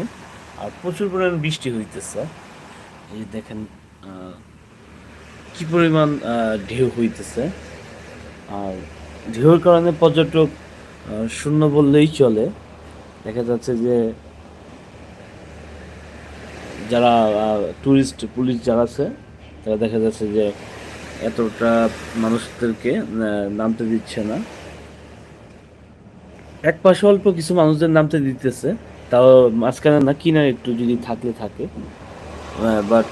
রুমে আর প্রচুর পরিমাণ বৃষ্টি হইতেছে। এই দেখেন কি পরিমাণ ঢেউ হইতেছে। আর ঢেউর কারণে পর্যটক শূন্য বললেই চলে। দেখা যাচ্ছে যে যারা টুরিস্ট পুলিশ যারা আছে, তারা দেখা যাচ্ছে যে এতটা মানুষদেরকে নামতে দিচ্ছে না। এক পাশে অল্প কিছু মানুষদের নামতে দিতেছে। তাও মাঝখানে না কিনা একটু যদি থাকলে থাকে বাট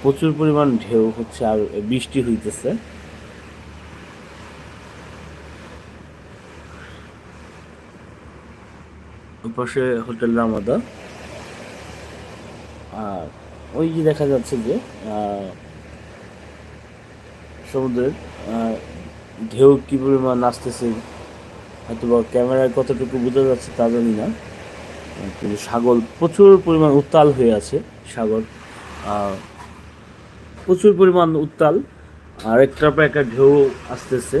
প্রচুর পরিমাণ ঢেউ হচ্ছে আর বৃষ্টি হইতেছে। পাশে হোটেল রামাদা। আর ওই যে দেখা যাচ্ছে যে সমুদ্রের ঢেউ কি পরিমাণ আসতেছে হয়তো বা ক্যামেরায় কতটুকু বোঝা যাচ্ছে তা জানি না। কিন্তু সাগর প্রচুর পরিমাণ উত্তাল হয়ে আছে, সাগর। প্রচুর পরিমাণ উত্তাল, আর একটার পর একটা ঢেউ আসতেছে।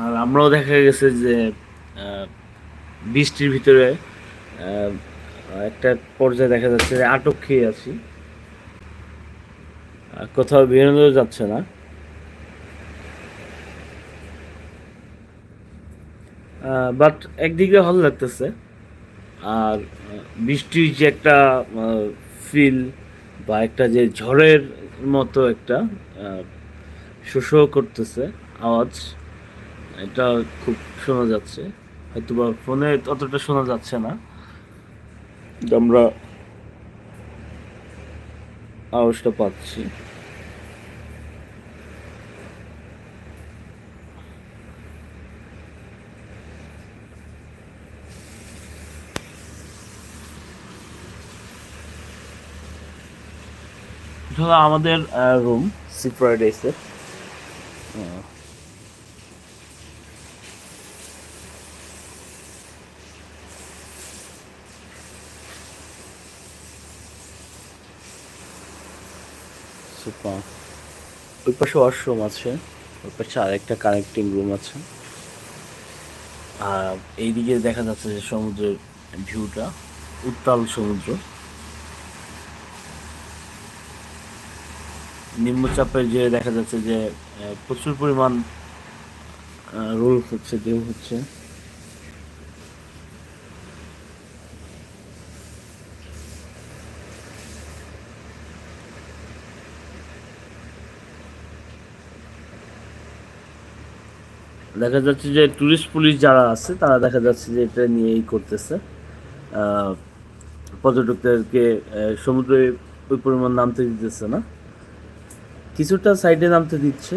আর আমরাও দেখা গেছে যে বৃষ্টির ভিতরে একটা পর্যায়ে দেখা যাচ্ছে যে আটক খেয়ে আছি। কোথাও বেরোনো যাচ্ছে না। বাট একদিকে ভালো লাগতেছে। আর বৃষ্টির যে একটা ফিল বা একটা যে ঝড়ের মতো একটা শোষো করতেছে আওয়াজ, এটা খুব শোনা যাচ্ছে। হয়তো বা ফোনে অতটা শোনা যাচ্ছে না। আমরা আওয়াজটা পাচ্ছি। এটা হলো আমাদের রুম সি প্যারাডাইসের সুপার ওই পাশে ওয়াশরুম আছে, ওই পাশে আরেকটা কানেক্টিং রুম আছে। আর এইদিকে দেখা যাচ্ছে যে সমুদ্রের ভিউটা উত্তাল সমুদ্র। নিম্নচাপের যে দেখা যাচ্ছে যে প্রচুর পরিমাণ রোল হচ্ছে ঢেউ হচ্ছে। দেখা যাচ্ছে যে টুরিস্ট পুলিশ যারা আছে, তারা দেখা যাচ্ছে যে এটা নিয়েই করতেছে। পর্যটকদেরকে সমুদ্রে ওই পরিমাণ নামতে দিতেছে না। কিছুটা সাইডে নামতে দিচ্ছে।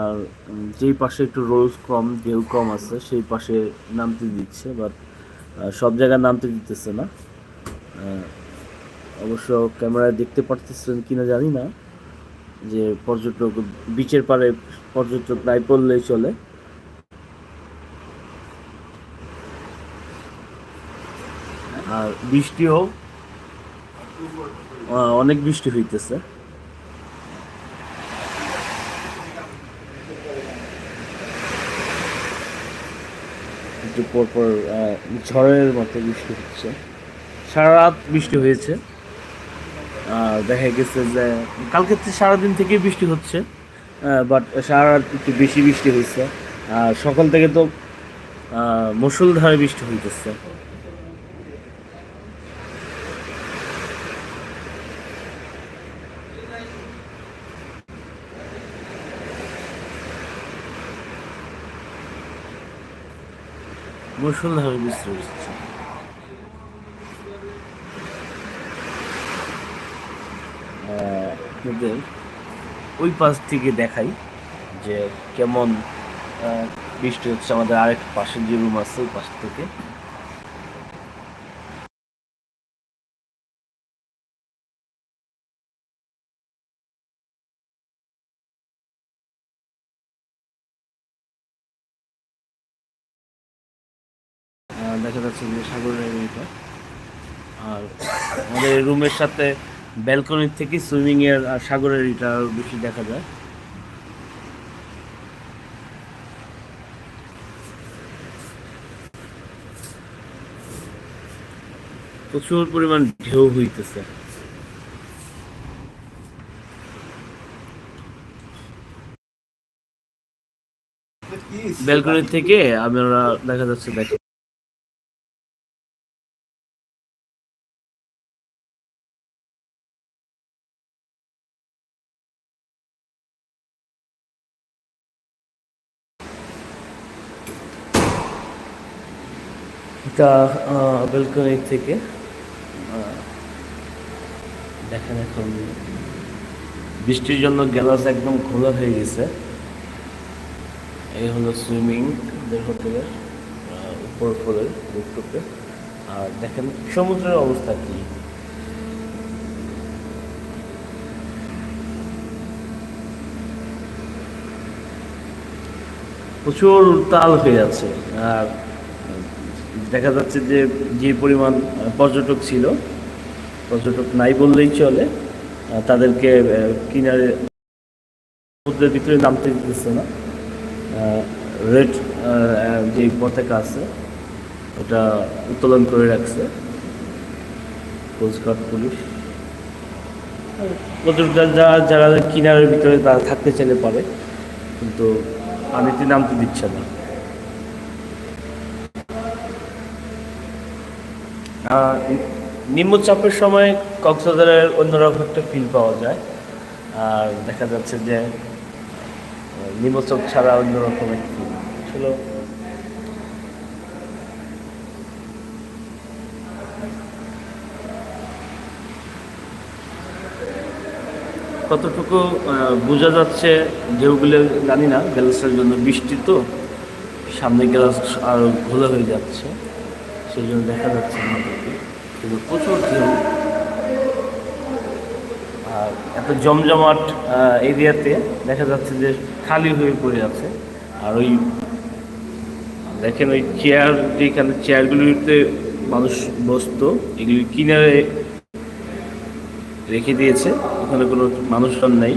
আর যেই পাশে একটু রোজ কম, ঢেউ কম আছে, সেই পাশে নামতে দিচ্ছে, বাট সব জায়গায় নামতে দিতেছে না। অবশ্য ক্যামেরায় দেখতে পারতেছেন কিনা জানি না, যে পর্যটক বিচের পারে পর্যটক নাই পড়লেই চলে। আর বৃষ্টিও অনেক বৃষ্টি হইতেছে। একটু পর পর ঝড়ের মতো বৃষ্টি হচ্ছে। সারা রাত বৃষ্টি হয়েছে। আর দেখা গেছে যে কালকে সারাদিন থেকে বৃষ্টি হচ্ছে বাট সারা রাত একটু বেশি বৃষ্টি হয়েছে। আর সকাল থেকে তো আহ, মুষলধারে বৃষ্টি হইতেছে। মুষলধারে বৃষ্টি হচ্ছে। ওই পাশ থেকে দেখাই যে কেমন বৃষ্টি হচ্ছে। আমাদের আরেক পাশে যে রুম আছে, ওই পাশ থেকে। দেখা যাচ্ছে যে সাগরের এটা আর আমাদের রুমের সাথে ব্যালকনি থেকে সুইমিং এর আর সাগরের এটা বেশি দেখা যায়। প্রচুর পরিমাণ ঢেউ হইতেছে। ব্যালকনি থেকে আমরা দেখা যাচ্ছে দেখো এটা ব্যালকনি থেকে দেখেন এখন বৃষ্টির জন্য গ্যালাস একদম খোলা হয়ে গেছে। এই হলো সুইমিং হোটেলের উপর ফ্লোরের রুপটপে আর দেখেন সমুদ্রের অবস্থা কি। প্রচুর উত্তাল হয়ে আছে আর দেখা যাচ্ছে যে যে পরিমাণ পর্যটক ছিল, পর্যটক নাই বললেই চলে তাদেরকে কিনারে সমুদ্রের ভিতরে নামতে দিতেছে না। রেড যে পতাকা আছে, ওটা উত্তোলন করে রাখছে। Coastguard police. পর্যটকরা যারা যারা কিনারের ভিতরে তারা থাকতে চাইলে পারে, কিন্তু পানিতে নামতে দিচ্ছে না। নিম্নচাপের সময় কক্সবাজারের অন্যরকম একটা ফিল পাওয়া যায়। আর দেখা যাচ্ছে যে নিম্নচাপ ছাড়া অন্যরকম একটা ফিল ছিল কতটুকু বোঝা যাচ্ছে ঢেউগুলো জানি না গ্যালাসের জন্য বৃষ্টি তো সামনে গ্যালাস আরও ঘোলা হয়ে যাচ্ছে। সেই জন্য দেখা যাচ্ছে আমাদেরকে কিন্তু প্রচুর ঢেউ আর এত জমজমাট এরিয়াতে দেখা যাচ্ছে যে খালি হয়ে পড়ে আছে। আর ওই, দেখেন ওই চেয়ার যেখানে চেয়ারগুলিতে মানুষ বসতো, এগুলি কিনারে রেখে দিয়েছে। ওখানে কোনো মানুষজন নেই।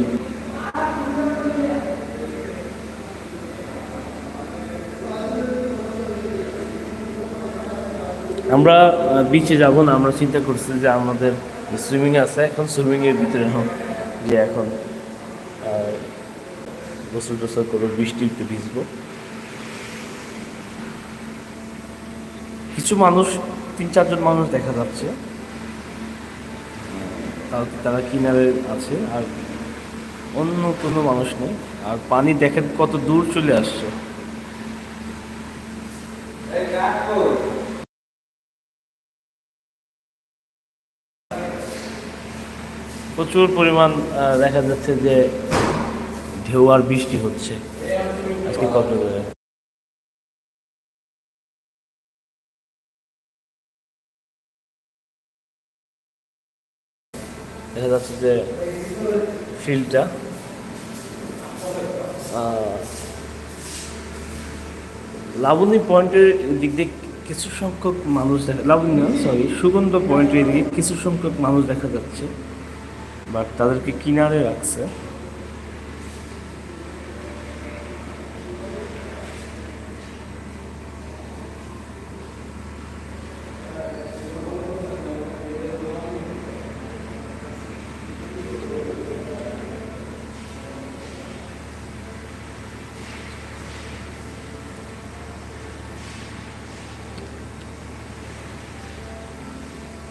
আমরা বিচে যাব না, আমরা চিন্তা করছি যে আমাদের সুইমিং আছে, এখন সুইমিং এর ভিতরে হোক যে এখন গোসল টোসল করব বৃষ্টি একটু ভিজবো। কিছু মানুষ, তিন চারজন মানুষ দেখা যাচ্ছে। তারা কিনারে আছে, আর অন্য কোনো মানুষ নেই, আর পানি দেখেন কত দূর চলে আসছে। প্রচুর পরিমাণ দেখা যাচ্ছে যে ঢেউ আর বৃষ্টি হচ্ছে। আজকে কত দেখা যাচ্ছে যে ফিল্ডটা লাবণী পয়েন্টের দিক দিয়ে কিছু সংখ্যক মানুষ দেখা, লাবণী সরি সুগন্ধ পয়েন্টের দিকে কিছু সংখ্যক মানুষ দেখা যাচ্ছে। বাট তাদেরকে কিনারে রাখছে।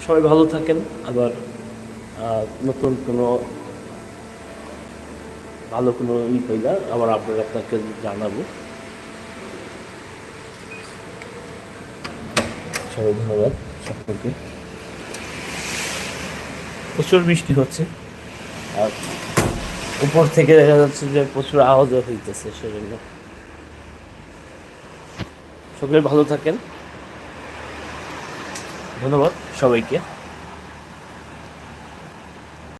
সবাই ভালো থাকেন আবার নতুন কোনো ভালো কোনো ই পাইলা আবার আপনার আপনাকে জানাব। সবাই ধন্যবাদ সকলকে। প্রচুর বৃষ্টি হচ্ছে। আর উপর থেকে দেখা যাচ্ছে যে প্রচুর আওয়াজও হইতেছে সেজন্য। সকলে ভালো থাকেন। ধন্যবাদ সবাইকে।